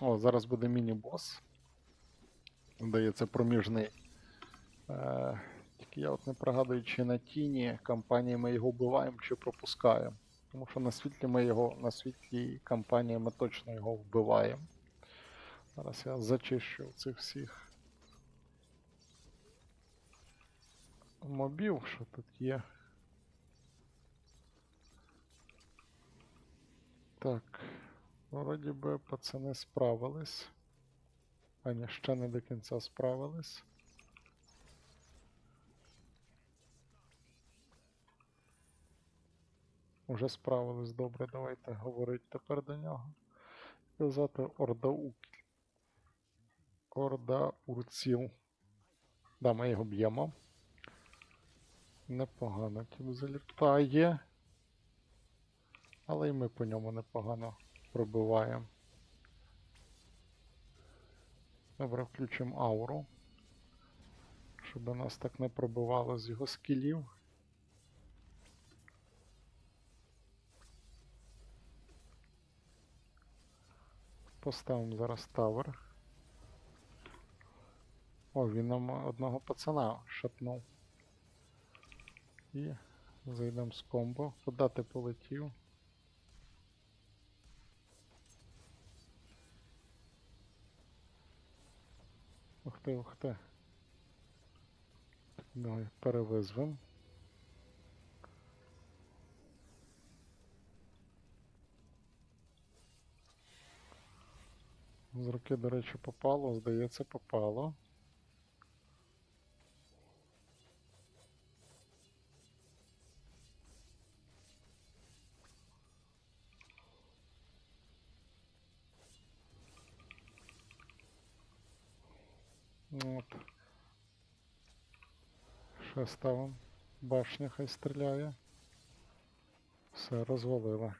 О, зараз буде міні-бос. Здається, проміжний. Е, тільки я от не пригадую, чи на тіні кампанії ми його вбиваємо, чи пропускаємо. Тому що на світлі ми його, на світлій кампанії ми точно його вбиваємо. Зараз я зачищу цих всіх мобів, що тут є. Так, вроді би пацани справились. А ще не до кінця справились. Уже справились добре, давайте говорити тепер до нього. Казати Орда Ук. Орда Урціл. Да, ми його б'ємо. Непогано тіп залітає. Але і ми по ньому непогано пробиваємо. Добре, включимо ауру. Щоб нас так не пробивало з його скілів. Поставимо зараз тавер. О, він нам одного пацана шатнув. І зайдемо з комбо. Куди ти полетів? Ти. Давай перевизвем. З руки, до речі, попало, здається, попало. От. Ставимо. Башня хай стріляє. Все, розвалили.